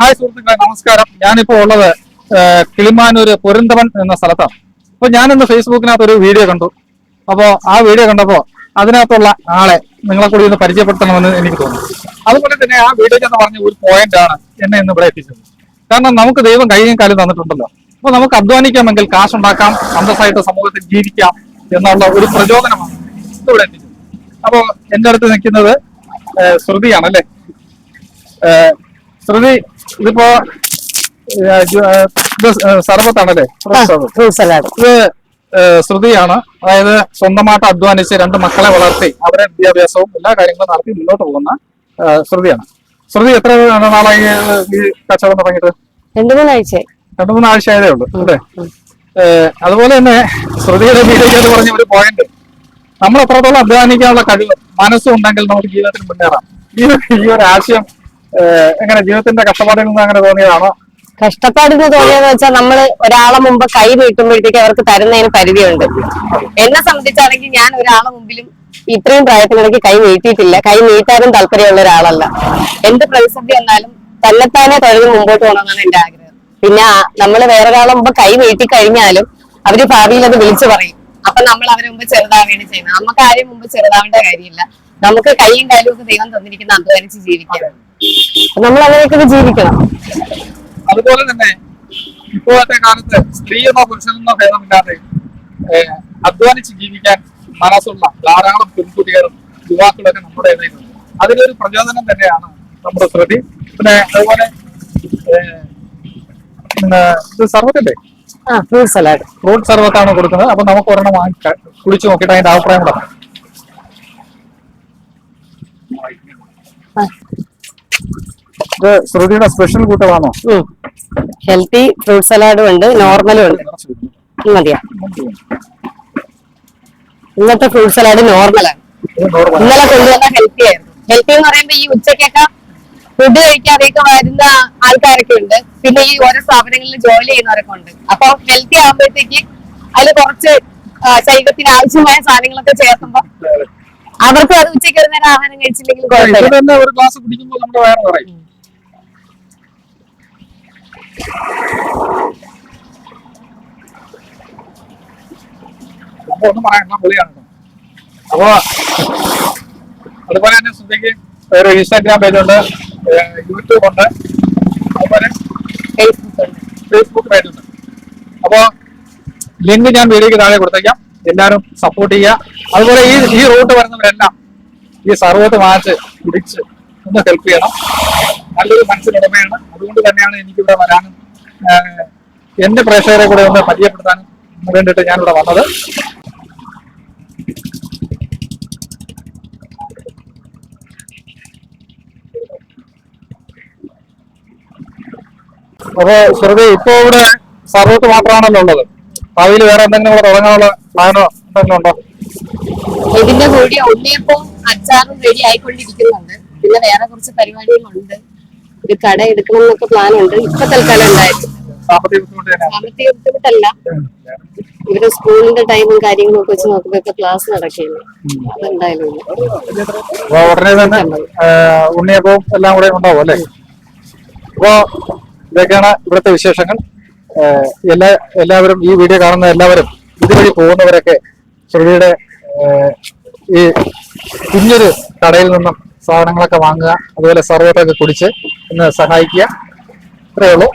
Hi സുഹൃത്തുക്കളെ നമസ്കാരം. ഞാനിപ്പോ ഉള്ളത് കിളിമാനൂര് പൊരുന്തവൻ എന്ന സ്ഥലത്താണ്. അപ്പൊ ഞാനിന്ന് ഫേസ്ബുക്കിനകത്ത് ഒരു വീഡിയോ കണ്ടു. അപ്പോ ആ വീഡിയോ കണ്ടപ്പോ അതിനകത്തുള്ള ആളെ നിങ്ങളെ കൂടി ഒന്ന് പരിചയപ്പെടുത്തണമെന്ന് എനിക്ക് തോന്നുന്നു. അതുപോലെ തന്നെ ആ വീഡിയോ എന്ന് പറഞ്ഞ ഒരു പോയിന്റ് ആണ് എന്നെ ഇന്ന് ഇവിടെ എത്തിച്ചത്. കാരണം നമുക്ക് ദൈവം കൈയും കാലും തന്നിട്ടുണ്ടല്ലോ. അപ്പൊ നമുക്ക് അധ്വാനിക്കാമെങ്കിൽ കാശുണ്ടാക്കാം അന്തസ്സായിട്ട് സമൂഹത്തിൽ ജീവിക്കാം എന്നുള്ള ഒരു പ്രചോദനമാണ് ഇവിടെ എത്തിച്ചത്. അപ്പോ എന്റെ അടുത്ത് നിൽക്കുന്നത് ശ്രുതിയാണ് അല്ലേ? ശ്രുതി ഇതിപ്പോ സർവത്താണല്ലേ ഇത് സർബത്താണല്ലേ സർബത്ത്. Fruit salad. ഇത് ശ്രുതിയാണ്. അതായത് സ്വന്തമായിട്ട് അധ്വാനിച്ച് രണ്ട് മക്കളെ വളർത്തി അവരെ വിദ്യാഭ്യാസവും എല്ലാ കാര്യങ്ങളും നടത്തി മുന്നോട്ട് പോകുന്ന ശ്രുതിയാണ്. ശ്രുതി എത്ര നാളായി ഈ കച്ചവടം തുടങ്ങിയിട്ട്? രണ്ടു മൂന്നാഴ്ച. രണ്ടു മൂന്നാഴ്ച ആയതേ ഉള്ളൂ അല്ലേ? അതുപോലെ തന്നെ ശ്രുതിയുടെ വീഡിയോ എന്ന് പറഞ്ഞ ഒരു പോയിന്റ് നമ്മൾ എത്രത്തോളം അധ്വാനിക്കാനുള്ള കഴിവ് മനസ്സുണ്ടെങ്കിൽ നമുക്ക് ജീവിതത്തിൽ മുന്നേറാം. ഈ ഒരു ആശയം എങ്ങനെ ജീവിതത്തിന്റെ കഷ്ടപ്പാടിൽ നിന്ന് അങ്ങനെ തോന്നിയതാണോ? കഷ്ടപ്പാടിന് തോന്നിയെന്ന് വെച്ചാൽ നമ്മൾ ഒരാളെ മുമ്പ് കൈ നീട്ടുമ്പോഴത്തേക്ക് അവർക്ക് തരുന്നതിന് പരിധിയുണ്ട്. എന്നെ സംബന്ധിച്ചാണെങ്കിൽ ഞാൻ ഒരാളെ മുമ്പിലും ഇത്രയും പ്രായത്തിനിടയ്ക്ക് കൈ നീട്ടിയിട്ടില്ല. കൈ നീട്ടാനും താല്പര്യമുള്ള ഒരാളല്ല. എന്ത് പ്രതിസന്ധി വന്നാലും തന്നെത്താനെ തൊഴിൽ മുമ്പോട്ട് പോകണമെന്നാണ് എന്റെ ആഗ്രഹം. പിന്നെ നമ്മൾ വേറൊരാളെ മുമ്പ് കൈ നീട്ടി കഴിഞ്ഞാലും അവർ ഭാവിയിൽ അത് വിളിച്ചു പറയും. അപ്പൊ നമ്മൾ അവരെ മുമ്പ് ചെറുതാവുകയാണ് ചെയ്യുന്നത്. നമുക്ക് ആരെയും മുമ്പ് ചെറുതാവേണ്ട കാര്യമില്ല. നമുക്ക് കൈയും കാലും ഒക്കെ ദൈവം തന്നിരിക്കുന്ന അധ്വാനിച്ച് ജീവിക്കണം നമ്മൾ അങ്ങനെയൊക്കെ ജീവിക്കണം. അതുപോലെ തന്നെ ഇപ്പോഴത്തെ കാലത്ത് സ്ത്രീയെന്നോ പുരുഷനെന്നോ ഭേദമില്ലാതെ അധ്വാനിച്ച് ജീവിക്കാൻ മനസ്സുള്ള ധാരാളം പെൺകുട്ടികളും യുവാക്കളൊക്കെ നമ്മുടെ ഇടയിലുണ്ട്. അതിലൊരു പ്രചോദനം തന്നെയാണ് നമ്മുടെ ശ്രുതി പിന്നെ അതുപോലെ സർവത്തല്ലേ? Fruit salad. ഫ്രൂട്ട് സർവത്താണ് കൊടുക്കുന്നത്. അപ്പൊ നമുക്ക് ഒരെണ്ണം വാങ്ങി കുളിച്ചു കുടിച്ചു നോക്കിയിട്ട് അതിന്റെ അഭിപ്രായം കൂടെ. ഇത് ശ്രുതിയുടെ സ്പെഷ്യൽ കൂട്ടമാണോ ഹെൽത്തി ഫ്രൂട്ട് സലാഡും ഉണ്ട് നോർമലും ഉണ്ട്. മതിയാ? ഇന്നത്തെ ഫ്രൂട്ട് സലാഡ് നോർമലാണ് ഇന്നലെ കൊണ്ടുവന്ന ഹെൽത്തി ആയിരുന്നു. ഹെൽത്തി എന്ന് പറയുമ്പോ ഈ ഉച്ചക്കൊക്കെ ഫുഡ് കഴിക്കാതെയൊക്കെ വരുന്ന ആൾക്കാരൊക്കെ ഉണ്ട്. പിന്നെ ഈ ഓരോ സ്ഥാപനങ്ങളിൽ ജോലി ചെയ്യുന്നവരൊക്കെ ഉണ്ട്. അപ്പൊ ഹെൽത്തി ആകുമ്പോഴത്തേക്ക് അതിൽ കുറച്ച് ശരീരത്തിന് ആവശ്യമായ സാധനങ്ങളൊക്കെ ചേർക്കുമ്പോ അവർക്ക് അത് ഉച്ചയ്ക്ക് ഒരു നേരം ആഹാരം കഴിച്ചില്ലെങ്കിൽ കുഴപ്പമില്ല തന്നെ ഒരു ഗ്ലാസ് കുടിക്കുമ്പോൾ നമ്മുടെ വയറ് പറയും അപ്പൊ ഒന്നും പൊളിയാണ് കേട്ടോ. അപ്പൊ അതുപോലെ തന്നെ ശ്രുതിക്ക് ഒരു ഇൻസ്റ്റാഗ്രാം പേജ് ഉണ്ട് യൂട്യൂബ് ഉണ്ട് അതുപോലെ ഫേസ്ബുക്ക് ഉണ്ട് പേജ് ഉണ്ട്. അപ്പോ ലിങ്ക് ഞാൻ വീഡിയോക്ക് താഴെ കൊടുത്തേക്കാം. എല്ലാവരും സപ്പോർട്ട് ചെയ്യുക. അതുപോലെ ഈ ഈ റൂട്ട് വരുന്നവരെല്ലാം ഈ സർവത്ത് മാച്ച് കുടിച്ച് ഒന്ന് ഹെൽപ്പ് ചെയ്യണം. നല്ലൊരു മനസ്സിനുടമയാണ് അതുകൊണ്ട് തന്നെയാണ് എനിക്കിവിടെ വരാനും എന്റെ പ്രേക്ഷകരെ കൂടെ ഒന്ന് പരിചയപ്പെടുത്താനും വേണ്ടിയിട്ട് ഞാനിവിടെ വന്നത്. അപ്പൊ ശ്രുതി ഇപ്പൊ ഇവിടെ സർവത്ത് മാത്രമാണല്ലോ ഉള്ളത്. ഭാവിയിൽ വേറെ എന്തെങ്കിലും ഇവിടെ തുടങ്ങാനുള്ള പ്ലാനോ എന്തെങ്കിലും ഉണ്ടോ? ഇതിന്റെ കൂടി ഉണ്ണിയപ്പം അച്ചാറും റെഡി ആയിക്കൊണ്ടിരിക്കുന്നുണ്ട്. പിന്നെ വേറെ കുറച്ച് പരിപാടികളുണ്ട്. ഒരു കട എടുക്കണം എന്നൊക്കെ പ്ലാൻ ഉണ്ട് ഇപ്പൊ തൽക്കാലം ഉണ്ടായിട്ടില്ല സാമ്പത്തിക ഇവർ സ്കൂളിന്റെ ടൈമും കാര്യങ്ങളും ഒക്കെ വെച്ച് നോക്കുമ്പോ ഇപ്പൊ ക്ലാസ് ഉണ്ണിയപ്പവും എല്ലാം അല്ലേ? ഇതൊക്കെയാണ് ഇവിടുത്തെ വിശേഷങ്ങൾ. എല്ലാ എല്ലാവരും ഈ വീഡിയോ കാണുന്ന എല്ലാവരും ഇതുവഴി പോകുന്നവരൊക്കെ ശ്രുതിയുടെ ഈ കുഞ്ഞൊരു കടയിൽ നിന്നും സാധനങ്ങളൊക്കെ വാങ്ങുക അതുപോലെ സർവത്തൊക്കെ കുടിച്ച് ഒന്ന് സഹായിക്കുക. ഇത്രയേ ഉള്ളൂ.